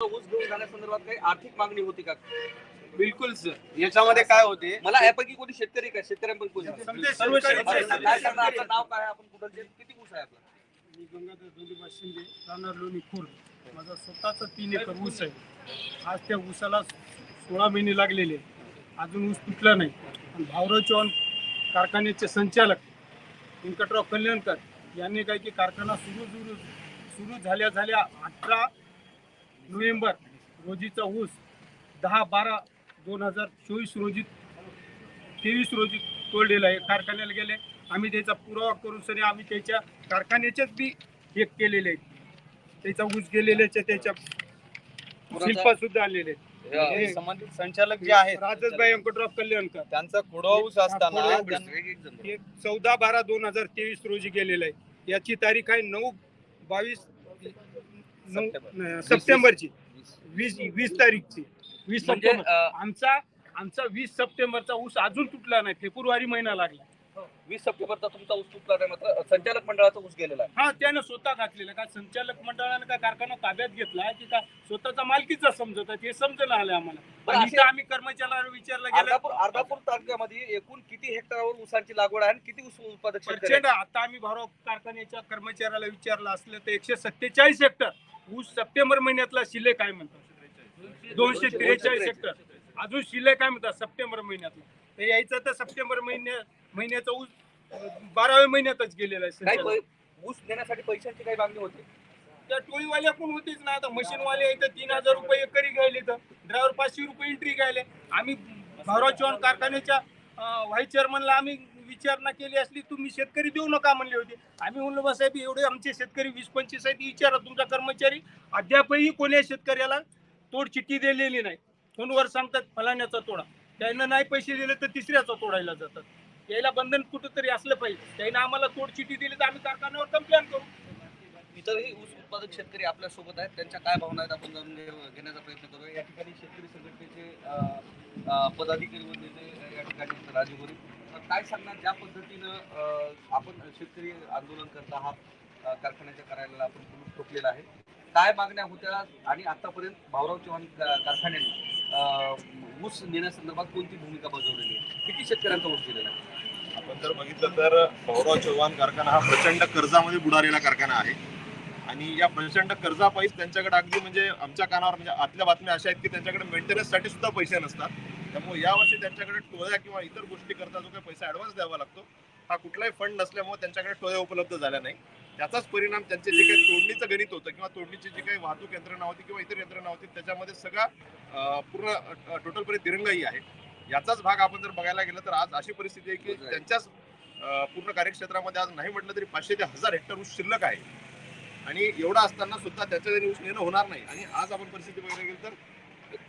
ऊस घेऊन जाण्यासंदर्भात काही आर्थिक मागणी होती का? बिलकुल सर याच्यामध्ये काय होते? मला यापैकी कोणी शेतकरी काय शेतकऱ्यांपैकी कोणी सर्व शेतकरी. काय काय सांगणार? आपलं नाव काय आहे? आपण कुठं किती ऊस आहे आपला? मी गंगाधर धोंडीबा शिंदे राहणार लोणी खुर्द माझा स्वतःचा तीन एकर ऊस आहे. आज त्या ऊसाला सोळा महिने लागलेले. अजून ऊस तुटला नाही. आणि भाऊराव चव्हाण कारखान्याचे संचालक व्यंकटराव कल्याणकर यांनी काय की कारखाना सुरू सुरू सुरू झाल्या झाल्या अठरा नोव्हेंबर रोजीचा ऊस दहा बारा दोन हजार चोवीस रोजी तेवीस रोजी तोडलेला आहे. कारखान्याला गेले. आम्ही त्याचा पुरावा करून सरी आम्ही त्याच्या कारखान्याचेच बी हे केलेले आहेत. त्याचा ऊस गेलेल्याच्या त्याच्या शिल्प सुद्धा आलेले आहेत. हे संबंधित संचालक जे आहेत राजेशभाई व्यंकटराव कल्याणकर. त्यांचा खोडवा ऊस असताना चौदा बारा दोन हजार तेवीस रोजी गेलेलं आहे. याची तारीख आहे नऊ बावीस नऊ सप्टेंबरची. वीस वीस तारीखची. वीस म्हणजे सप्टेंबर. अं, आमचा आमचा वीस सप्टेंबरचा ऊस अजून तुटला नाही. फेब्रुवारी महिना लागला. वीस सप्टेंबरचा तुमचा ऊस तुटला नाही मात्र संचालक मंडळाचा ऊस गेलेला आहे. हा त्यानं स्वतः घातलेला. का संचालक मंडळाने का कारखाना ताब्यात घेतला की का स्वतःचा मालकीचा समजत आहे हे समजलं आलं आम्हाला. पण आणि असे- इथं आम्ही कर्मचाऱ्याला विचारलं गेलं. अर्धापूर अर्धापूर तालुक्यामध्ये एकूण किती हेक्टरवर ऊसांची लागवड आहे आणि किती ऊस उत्पादक शेतकरी प्रचंड. आहेत? आता आम्ही भारो कारखान्याच्या कर्मचाऱ्याला विचारलं असलं तर एकशे सत्तेचाळीस हेक्टर. ऊस सप्टेंबर महिन्यातला शिल्लक काय म्हणतात? दोनशे त्रेचाळीस हेक्टर. अजून शिल्लक काय म्हणतात? सप्टेंबर महिन्यातला. तर यायचं तर सप्टेंबर महिन्या महिन्याचा ऊस बाराव्या महिन्यातच गेलेला आहे. पै- ऊस देण्यासाठी पैशांची काही मागणी होती? त्या टोळीवाल्या पण होतीच ना. आता मशीनवाले इथं तीन हजार रुपये एकरी घ्यायले तर. ड्रायव्हर पाचशे रुपये एंट्री घ्यायले. आम्ही भाऊराव चव्हाण कारखान्याच्या व्हाईस चेअरमनला आम्ही विचारणा केली असली तुम्ही शेतकरी देऊ नका म्हणले होते. आम्ही म्हणलो बा साहेब एवढे आमचे शेतकरी वीस पंचवीस आहेत विचारा तुमचा कर्मचारी. अद्यापही कोण्या शेतकऱ्याला तोड चिठ्ठी दिलेली नाही. फोनवर सांगतात फलाण्याचा तोडा. त्यांना नाही पैसे दिले तर तिसऱ्याचा तोडायला जातात. यायला बंधन कुठंतरी असलं पाहिजे. त्यांनी आम्हाला तोड चिठ्ठी दिली तर आम्ही कारखान्यावर कंप्लेन करू. इतरही ऊस उत्पादक शेतकरी आपल्यासोबत आहेत. त्यांच्या काय भावना आहेत? आपण जाणून घेण्याचा प्रयत्न करूया. या ठिकाणी शेतकरी संघटनेचे पदाधिकारी व या ठिकाणी आहेत. राजू गोरे तर काय सांगणार? ज्या पद्धतीनं आपण शेतकरी आंदोलन करत आहात कारखान्याच्या कार्यालयाला आपण कुलूप ठोकलेलं आहे. काय मागण्या होत्या? आणि आतापर्यंत भाऊराव चव्हाण का- कारखान्याने ऊस नेण्यासंदर्भात कोणती भूमिका बजावलेली आहे? किती शेतकऱ्यांचा ऊस दिलेला आहे? आपण जर बघितलं तर भाऊराव चव्हाण कारखाना हा प्रचंड कर्जामध्ये बुडालेला कारखाना आहे. आणि या प्रचंड कर्जापायीच त्यांच्याकडे अगदी म्हणजे आमच्या कानावर म्हणजे आतल्या बातम्या अशा आहेत की त्यांच्याकडे मेंटेनन्ससाठी सुद्धा पैसे नसतात. त्यामुळे यावर्षी त्यांच्याकडे टोळ्या किंवा इतर गोष्टी करता जो काही पैसा ऍडव्हान्स द्यावा लागतो हा कुठलाही फंड नसल्यामुळे त्यांच्याकडे टोळ्या उपलब्ध झाल्या नाही. त्याचाच परिणाम त्यांचे जे काही तोडणीचं गणित होतं किंवा तोडणीची जी काही वाहतूक यंत्रणा होती किंवा इतर यंत्रणा होती त्याच्यामध्ये सगळा पूर्ण टोटलपणे दिरंगाई आहे. याचाच भाग आपण जर बघायला गेलं तर आज अशी परिस्थिती आहे की त्यांच्याच पूर्ण कार्यक्षेत्रामध्ये आज नाही म्हटलं तरी पाचशे ते हजार हेक्टर ऊस शिल्लक आहे. आणि एवढा असताना सुद्धा त्याच्या जरी ऊस नेणं होणार नाही आणि आज आपण परिस्थिती बघायला गेलं तर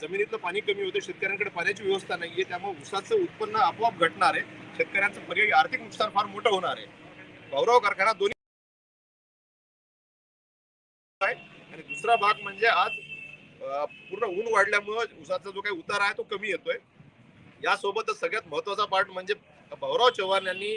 जमिनीतलं पाणी कमी होतं शेतकऱ्यांकडे पाण्याची व्यवस्था नाहीये त्यामुळे ऊसाचं उत्पन्न आपोआप घटणार आहे. शेतकऱ्यांचं पर्यायी आर्थिक नुकसान फार मोठं होणार आहे. भाऊराव कारखाना दोन्ही दुसरा भाग म्हणजे आज पूर्ण ऊन वाढल्यामुळं ऊसाचा जो काही उतार आहे तो कमी येतोय. यासोबतच सगळ्यात महत्त्वाचा पार्ट म्हणजे भाऊराव चव्हाण यांनी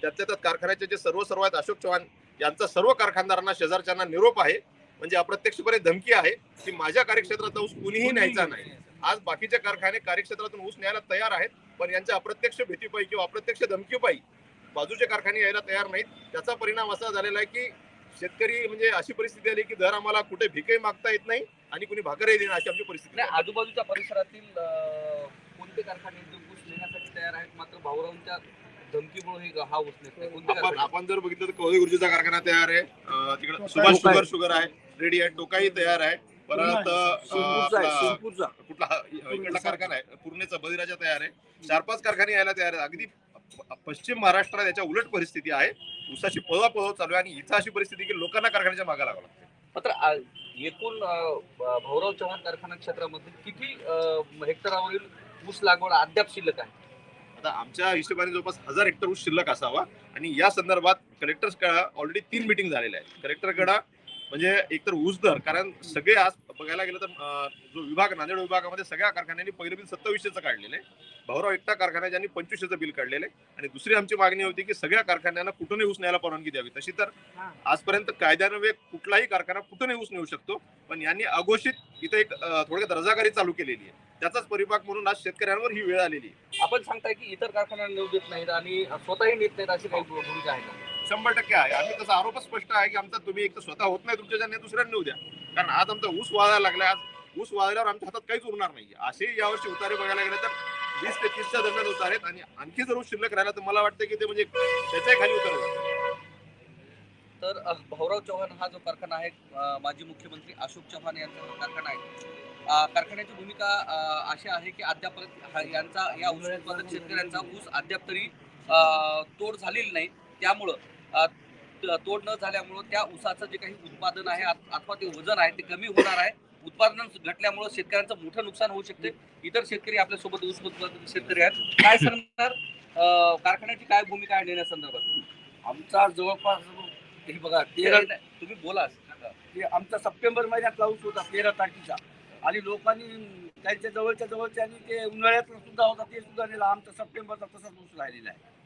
त्यातल्या त्यात कारखान्याचे जे सर्व सर्व आहेत अशोक चव्हाण यांचा सर्व कारखानदारांना शेजारच्यांना निरोप आहे. म्हणजे अप्रत्यक्षपणे धमकी आहे की माझ्या कार्यक्षेत्राचा ऊस कुणीही न्यायचा नाही आज बाकीचे कारखाने कार्यक्षेत्रातून ऊस न्यायला तयार आहेत पण यांच्या अप्रत्यक्ष भीतीपायी किंवा अप्रत्यक्ष धमकीपायी बाजूचे कारखाने यायला तयार नाहीत. त्याचा परिणाम असा झालेला आहे की शेतकरी म्हणजे अशी परिस्थिती आली की दर आम्हाला कुठे भिकही मागता येत नाही आणि कुणी भाकरही देणं अशी आमची परिस्थिती नाही आहे. आजूबाजूच्या परिसरातील कोणते कारखाने जे ऊस नेण्यासाठी तयार आहेत? मात्र भाऊरावांच्या धमकीमुळे हे हा ऊस नेत नाही कोणते आपण जर बघितलं तर कवळे गुरुजीचा कारखाना तयार आहे. तिकडे सुभाष शुगर शुगर आहे रेडी आहे टोकाई तयार आहे. परत कुठला हा- इकडला कारखाना आहे? पुरणेचा बळीराजा तयार आहे. चार पाच कारखाने यायला तयार आहेत. अगदी पश्चिम महाराष्ट्रात याच्या उलट परिस्थिती आहे. ऊसाची पळवा पळव चालू आहे आणि इथं अशी परिस्थिती की लोकांना कारखान्याच्या मागा लागला मात्र आ- एकूण भाऊराव चव्हाण कारखाना क्षेत्रामध्ये किती हेक्टरावरील ऊस लागवड अद्याप शिल्लक आहे? आता आमच्या हिशोबाने जवळपास हजार हेक्टर ऊस शिल्लक असावा आणि या संदर्भात कलेक्टर ऑलरेडी तीन मिटिंग झालेल्या आहेत. कलेक्टरकडे म्हणजे एकतर ऊस दर कारण सगळे आज बघायला गेलं तर जो विभाग नांदेड विभागामध्ये सगळ्या कारखान्यांनी पहिलं बिल सत्तावीसशेचं काढलेलं आहे. भाऊराव एकटा कारखाना ज्यांनी पंचवीसशेचं बिल काढलेलं आहे. आणि दुसरी आमची मागणी होती की सगळ्या कारखान्यांना कुठूनही ऊस न्यायला परवानगी द्यावी. तशी तर आजपर्यंत कायद्यान्वये कुठलाही कारखाना कुठूनही ऊस नेऊ शकतो. पण यांनी अघोषित इथं एक थोडक्यात रजाकारी चालू केलेली आहे. त्याचाच परिपाक म्हणून आज शेतकऱ्यांवर ही वेळ आलेली आपण सांगताय की इतर कारखान्यांना नेऊ देत नाहीत आणि स्वतःही नेत नाहीत अशी काही भूमिका आहे का? शंभर टक्के आहे. आम्ही तसा आरोप स्पष्ट आहे की आमचा तुम्ही एक तर स्वतः होत नाही तुमच्या ज्यांनी दुसऱ्यांनी उद्या कारण आज आमचा ऊस वाळायला लागला आज ऊस वाळल्यावर आमच्या हातात काहीच उरणार नाही असे यावर्षी उतारे बघायला गेले तर वीस ते तीसच्या दरम्यान उतार आहेत आणि आणखी जर ऊस शिल्लक राहिला तर मला वाटतं की ते म्हणजे त्याच्याही खाली उतरत तर भाऊराव चव्हाण हा जो कारखाना आहे माजी मुख्यमंत्री अशोक चव्हाण यांचा जो कारखाना आहे कारखान्याची भूमिका अशी आहे की अद्याप यांचा या ऊस उत्पादक शेतकऱ्यांचा ऊस अद्याप तरी तोड झालेली नाही. त्यामुळं तोड न झाल्यामुळं त्या ऊसाचं जे काही उत्पादन आहे अथ- अथवा ते वजन आहे ते कमी होणार आहे. उत्पादन घटल्यामुळं शेतकऱ्यांचं मोठं नुकसान होऊ शकते. इतर शेतकरी आपल्यासोबत ऊस उत्पादक शेतकरी आहेत. काय सांगणार? कारखान्याची काय भूमिका आहे नेण्यासंदर्भात आमचा जवळपास हे बघा तेरा तुम्ही बोला. आमचा सप्टेंबर महिन्यात पाऊस होता तेरा तारखेचा. आणि लोकांनी त्यांच्या जवळच्या जवळच्या आणि ते उन्हाळ्यात सुद्धा होता ते सुद्धा नेला. आमचा सप्टेंबरचा तसाच ऊस राहिलेला आहे.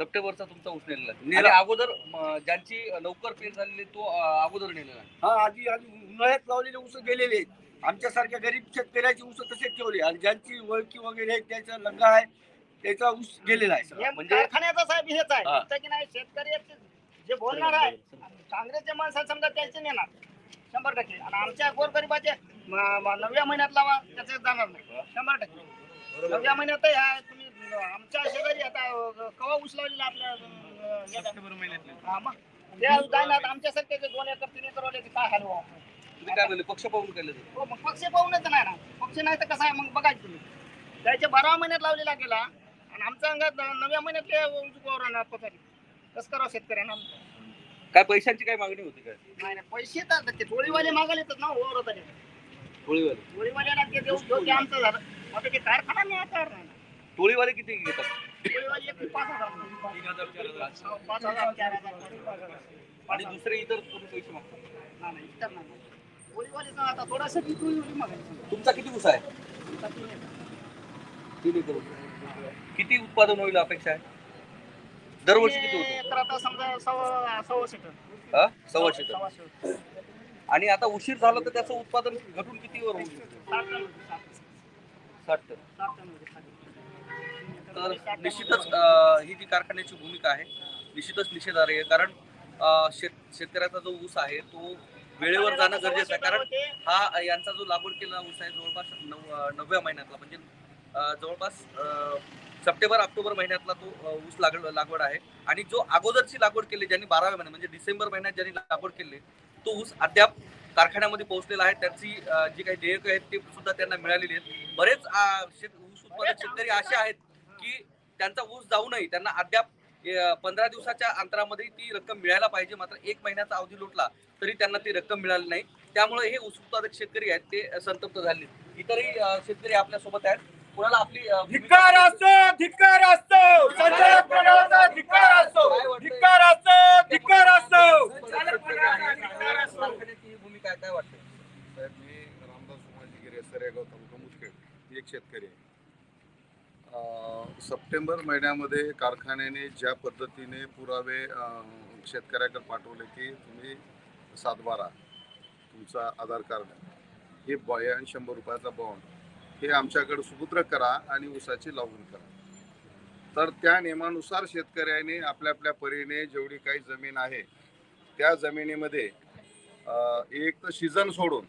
सप्टेंबरचा तुमचा ऊस नेलेला आहे. नेला. अगोदर म, ज्यांची लवकर पेर झालेली तो अ, अगोदर नेलेला आहे. हा आधी आधी उन्हाळ्यात लावलेले ऊस गेलेले आहेत आमच्यासारख्या गरीब शेतकऱ्याची ऊस तसेच ठेवले आणि ज्यांची ओळखी वगैरे आहेत त्याचा लग्न आहे त्याचा ऊस गेलेला आहे सगळा. हे म्हणजे- कारखान्याचा साहेब हेच आहे हा. की नाही शेतकरी जे बोलणार आहे काँग्रेसचे माणसं समजा त्यांचे नेणार शंभर टक्के आणि आमच्या गोरगरिबाचे म- म- नवव्या महिन्यात लावा त्याचे जाणार नाही शंभर टक्के नवव्या महिन्यात ह्या तुम्ही आमच्या शेजारी आता कवा ऊस लावलेला आपल्या याच्यात? हा मग. ते जाणार आमच्यासारखे जे दोन एकर तीन एकर वाले ते काय हाल व्हावं? तुम्ही काय म्हणले पक्ष पाहून केलं ते. हो मग पक्ष पाहूनच नाही ना पक्ष नाही तर कसं आहे? मग बघायचं तुम्ही. त्याच्या बारा महिन्यात लावलेला गेला आणि आमच्या अंगात नव्या महिन्यात ते उजवावर राहणार पचारी कसं करावं शेतकऱ्यांना? काय पैशांची काय मागणी होती काय? नाही पैसे तर ते टोळीवाले मागायला येतात ना ओवर होता टोळीवाले. टोळीवाल्याला ते देऊ देऊ ते आमचं झालं. आता ते कारखाना नाही आता नाही. टोळीवाले किती घेतात? हजार हो, पाच हजार. चार. आणि दुसरे इतर पैसे मागतात नाही, नाही, इतर नाही. टोळीवाले आता थोडासा ती टोळीवाली मागायची. तुमचा किती ऊस आहे? तीन एकर. ऊस. किती उत्पादन होईल अपेक्षा आहे? दरवर्षी किती होतं? हा? सव्वाशे टन. आणि आता उशीर झाला तर त्याचं उत्पादन घटून कितीवर होऊ शकतं साठ टन होते, साठ. साठ टन साठ टन होते, साठ. तर निश्चितच ही जी कारखान्याची भूमिका आहे निश्चितच निषेधार्ह आहे. कारण शेत शेतकऱ्याचा जो ऊस आहे तो वेळेवर जाणं गरजेचं आहे. कारण हा यांचा जो लागवड केलेला ऊस आहे जवळपास नव नवव्या महिन्यातला म्हणजे जवळपास सप्टेंबर ऑक्टोबर महिन्यातला तो ऊस लागड लागवड आहे. आणि जो अगोदरची लागवड केली ज्यांनी बाराव्या महिन्यात म्हणजे डिसेंबर महिन्यात ज्यांनी लागवड केली तो ऊस अद्याप कारखान्यामध्ये पोहोचलेला आहे. त्याची जी काही देयक आहेत ते सुद्धा त्यांना मिळालेली आहेत. बरेच शेत ऊस उत्पादक शेतकरी असे आहेत की त्यांचा ऊस जाऊनही त्यांना अद्याप पंधरा दिवसाच्या अंतरामध्ये ती रक्कम मिळायला पाहिजे. मात्र एक महिन्याचा अवधी लोटला तरी त्यांना ती रक्कम मिळाली नाही. त्यामुळे हे ऊस उत्पादक शेतकरी आहेत ते संतप्त झाले इतरही शेतकरी आपल्यासोबत आहेत. कुणाला आपली धिक्कार असतो धिक्कार असतो संचालक मंडळाचा धिक्कार असतो धिक्कार असतो धिक्कार असतो कारखान्याची ही भूमिका आहे, काय वाटतं साहेब मी रामदास उमाजी गिरे सरेगाव तालुका मुदखेड एक शेतकरी आहे. सप्टेंबर महिन्यामध्ये कारखान्याने ज्या पद्धतीने पुरावे शेतकऱ्याकडे पाठवले की तुम्ही सातबारा तुमचा आधार कार्ड हे बॉय आणि शंभर रुपयाचा बॉन्ड हे आमच्याकडे सुपुत्र करा आणि ऊसाची लागवड करा. तर त्या नियमानुसार शेतकऱ्याने आपल्या आपल्या परीने जेवढी काही जमीन आहे त्या जमिनीमध्ये एक तर सीझन सोडून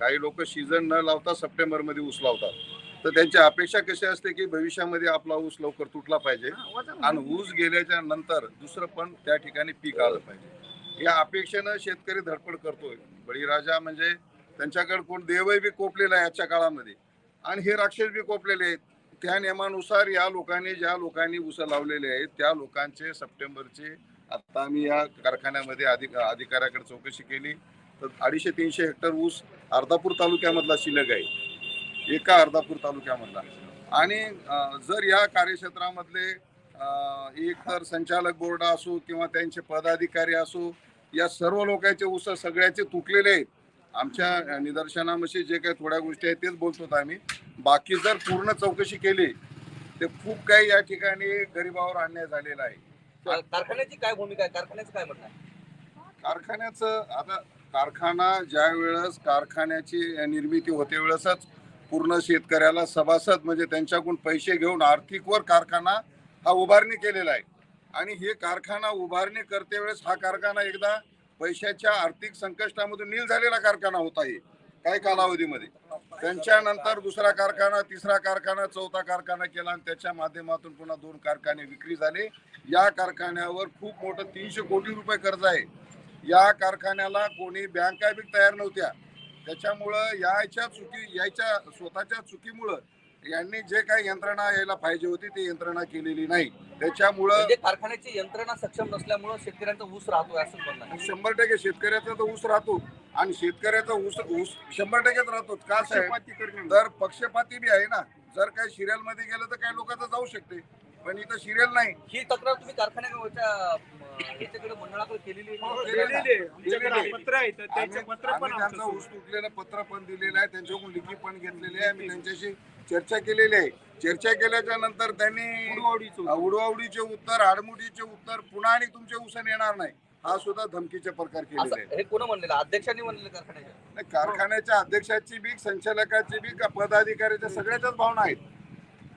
काही लोक सीझन न लावता सप्टेंबरमध्ये ऊस लावतात. तर त्यांची अपेक्षा कशी असते की भविष्यामध्ये आपला ऊस लवकर तुटला पाहिजे? आणि ऊस गेल्याच्यानंतर दुसरं पण त्या ठिकाणी पीक आलं पाहिजे. या अपेक्षेनं शेतकरी धडपड करतोय. बळीराजा म्हणजे त्यांच्याकडे कोण देवही बी कोपलेला आहे आजच्या काळामध्ये. आणि हे राक्षस बी कोपलेले आहेत. त्या नियमानुसार या लोकांनी ज्या लोकांनी ऊस लावलेले आहेत त्या लोकांचे सप्टेंबरचे आता आम्ही या कारखान्यामध्ये अधिक अधिकाऱ्याकडे चौकशी केली. तर अडीचशे तीनशे हेक्टर ऊस अर्धापूर तालुक्यामधला शिल्लक आहे. एका अर्धापूर तालुक्यामधला. आणि जर या कार्यक्षेत्रामधले अं, एक तर संचालक बोर्ड असो किंवा त्यांचे पदाधिकारी असो या सर्व लोकांचे ऊस सगळ्याचे तुटलेले आहेत. आमच्या निदर्शनामध्ये जे काही थोड्या गोष्टी आहेत तेच बोलतो आम्ही. बाकी जर पूर्ण चौकशी केली तर खूप काही या ठिकाणी गरिबावर अन्याय झालेला आहे. कारखान्याची काय भूमिका आहे? कारखान्याचं काय म्हणणं कारखान्याचं आता कारखाना ज्या वेळेस कारखान्याची निर्मिती होते वेळेसच पूर्ण शेतकऱ्याला सभासद म्हणजे त्यांच्याकडून पैसे घेऊन आर्थिकवर कारखाना हा उभारणी केलेला आहे. आणि हे कारखाना उभारणी करते वेळेस हा कारखाना एकदा पैशाच्या आर्थिक संकष्टामधून नील झालेला कारखाना होता हे काही कालावधीमध्ये. त्यांच्यानंतर दुसरा कारखाना तिसरा कारखाना चौथा कारखाना केला आणि त्याच्या माध्यमातून पुन्हा दोन कारखाने विक्री झाले. या कारखान्यावर खूप मोठं तीनशे कोटी रुपये कर्ज आहे. या कारखान्याला कोणी बँका बी तयार नव्हत्या. त्याच्यामुळं याच्या चुकी याच्या स्वतःच्या चुकीमुळं यांनी जे काही यंत्रणा यायला पाहिजे होती ती यंत्रणा केलेली नाही. त्याच्यामुळं म्हणजे कारखान्याची यंत्रणा सक्षम नसल्यामुळे शेतकऱ्यांचा ऊस राहतोय असं म्हणणं. शंभर टक्के शेतकऱ्याचा तर ऊस राहतो आणि शेतकऱ्याचा ऊस ऊस शंभर टक्केच राहतो. का साहेब? तर पक्षपाती बी आहे ना. जर काही सिरियलमध्ये गेलं तर काही लोकांचं जाऊ शकते. पण इथं सिरियल नाही. ही तक्रार तुम्ही कारखान्याच्या त्याचे ऊस तुटलेलं पत्र पण दिलेलं आहे त्यांच्याकडून लिखी पण घेतलेली आहे आम्ही त्यांच्याशी चर्चा केलेली आहे. चर्चा केल्याच्यानंतर त्यांनी उडवाउडीचं उत्तर. आडमुडीचे उत्तर पुन्हा आणि तुमचे उसन येणार नाही. हा सुद्धा धमकीचे प्रकार केलेले आहे हे कोण म्हणलेलं? अध्यक्षांनी म्हणलेलं कारखान्याच्या? कारखान्याच्या अध्यक्षाची बी संचालकाची बी पदाधिकाऱ्याच्या सगळ्याच्याच भावना आहेत.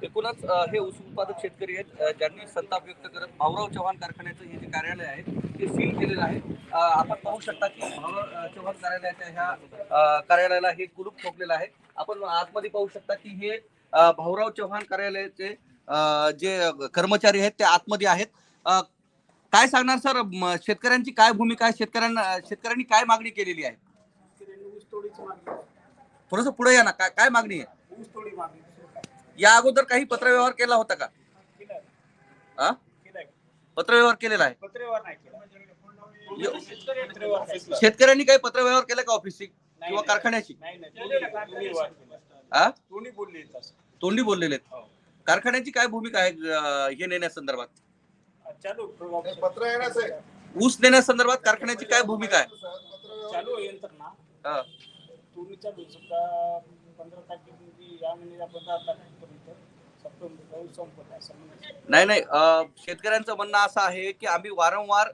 एकूणच हे ऊस उत्पादक शेतकरी आहेत ज्यांनी संताप व्यक्त करत भाऊराव चव्हाण कारखान्याचं हे जे कार्यालय आहे ते सील केलेलं आहे. आपण पाहू शकता की भाऊराव चव्हाण कार्यालयाच्या ह्या कार्यालयाला हे कुलूप ठोकलेलं आहे. आपण आतमध्ये पाहू शकता की हे भाऊराव चव्हाण कार्यालयाचे जे कर्मचारी आहेत ते आतमध्ये आहेत. काय सांगणार सर? शेतकऱ्यांची काय भूमिका आहे? शेतकऱ्यांना शेतकऱ्यांनी काय मागणी केलेली आहे? थोडस पुढे या ना. काय काय मागणी आहे? ऊस तोडी मागणी या अगोदर काही पत्रव्यवहार केला होता का? हा पत्रव्यवहार केलेला आहे. केला. शेतकऱ्यांनी काही पत्रव्यवहार केला का ऑफिसची किंवा कारखान्याची हा तोंडी बोललेले आहेत. कारखान्याची काय भूमिका आहे हे नेण्यासंदर्भात पत्र येण्याचं ऊस नेण्यासंदर्भात कारखान्याची काय भूमिका आहे? चालू हा. तुम्ही पंधरा तारखेमध्ये या महिन्याला पंधरा सप्टेंबर पाऊस संपत आहे असं म्हणायचं. नाही नाही शेतकऱ्यांचं म्हणणं असं आहे की आम्ही वारंवार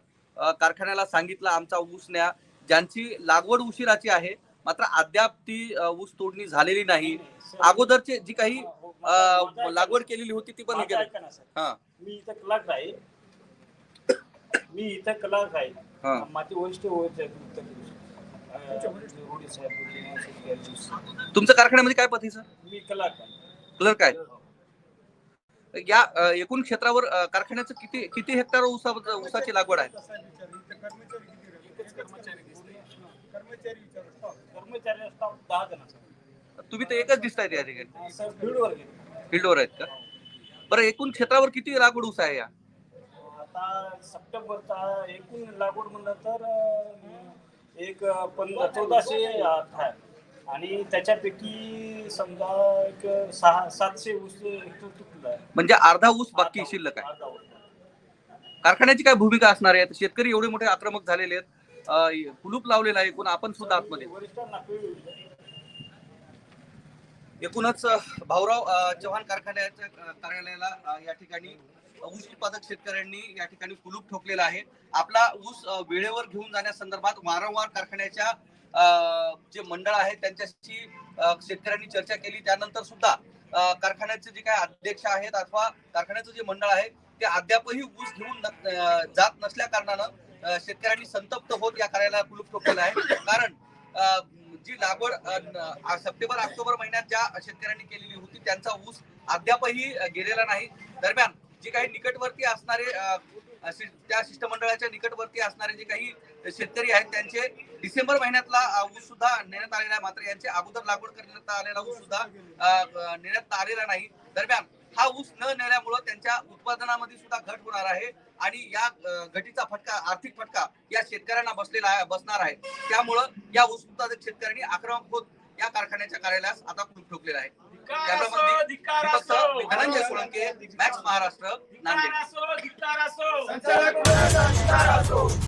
कारखान्याला सांगितलं आमचा ऊस न्या. ज्यांची लागवड उशिराची आहे मात्र अद्याप ती ऊस तोडणी झालेली नाही. अगोदरचे जी काही लागवड केलेली होती ती पण सर. मी इथं क्लार्क आहे. मी इथं क्लार्क आहे. माझे वरिष्ठ वरिष्ठ आहेत उत्तर प्रदेश. अं, रोडे साहेब बोलले, अशोक यादव. तुमचं कारखान्यामध्ये काय पतीचं मी क्लार्क आहे. क्लर्क आहे. या एकूण क्षेत्रावर कारखान्याचं किती किती हेक्टर ऊसा ऊसाची लागवड आहे? दहा जण तुम्ही तर एकच दिसतायत या ठिकाणी. फील्डवर आहेत का? बरं एकूण क्षेत्रावर किती लागवड ऊस आहे या? आता सप्टेंबरचा एकूण लागवड म्हणलं तर एक पंधरा चौदाशे आणि त्याच्यापैकी समजा एक सहा सातशे ऊस तुटलं म्हणजे अर्धा ऊस बाकी शिल्लक आहे. कारखान्याची काय भूमिका असणार आहे? शेतकरी एवढे मोठे आक्रमक झालेले आहेत. कुलूप लावलेला आहे एकूण आपण सुद्धा आतमध्ये. एकूणच भाऊराव चव्हाण कारखान्याच्या कार्यालयाला या ठिकाणी ऊस उत्पादक शेतकऱ्यांनी या ठिकाणी कुलूप ठोकलेला आहे. आपला ऊस वेळेवर घेऊन जाण्यासंदर्भात वारंवार कारखान्याच्या जे मंडळ आहे त्यांच्याशी शेतकऱ्यांनी चर्चा केली. त्यानंतर सुद्धा कारखान्याचे जे काही अध्यक्ष आहेत अथवा कारखान्याचं जे मंडळ आहे ते अद्यापही ऊस घेऊन जात नसल्या कारणानं शेतकऱ्यांनी संतप्त होत या कार्याला कुलूप ठोकलेलं आहे. कारण जी लागवड सप्टेंबर ऑक्टोबर महिन्यात ज्या शेतकऱ्यांनी केलेली होती त्यांचा ऊस अद्यापही गेलेला नाही. दरम्यान जे काही निकटवर्ती असणारे त्या शिष्टमंडळाच्या निकटवर्ती असणारे जे काही शेतकरी आहेत त्यांचे डिसेंबर महिन्यातला ऊस सुद्धा नेण्यात आलेला आहे. मात्र यांचे अगोदर लागवड करण्यात आलेला ऊस सुद्धा नेण्यात आलेला नाही. दरम्यान हा ऊस न नेल्यामुळं त्यांच्या उत्पादनामध्ये सुद्धा घट होणार आहे आणि या घटीचा फटका आर्थिक फटका या शेतकऱ्यांना बसलेला आहे बसणार आहे. त्यामुळं या ऊस उत्पादक शेतकऱ्यांनी आक्रमक होत या कारखान्याच्या कार्यालयास आता खूप ठोकलेला आहे. धनंजय सोळंके मॅक्स महाराष्ट्र नांदेड.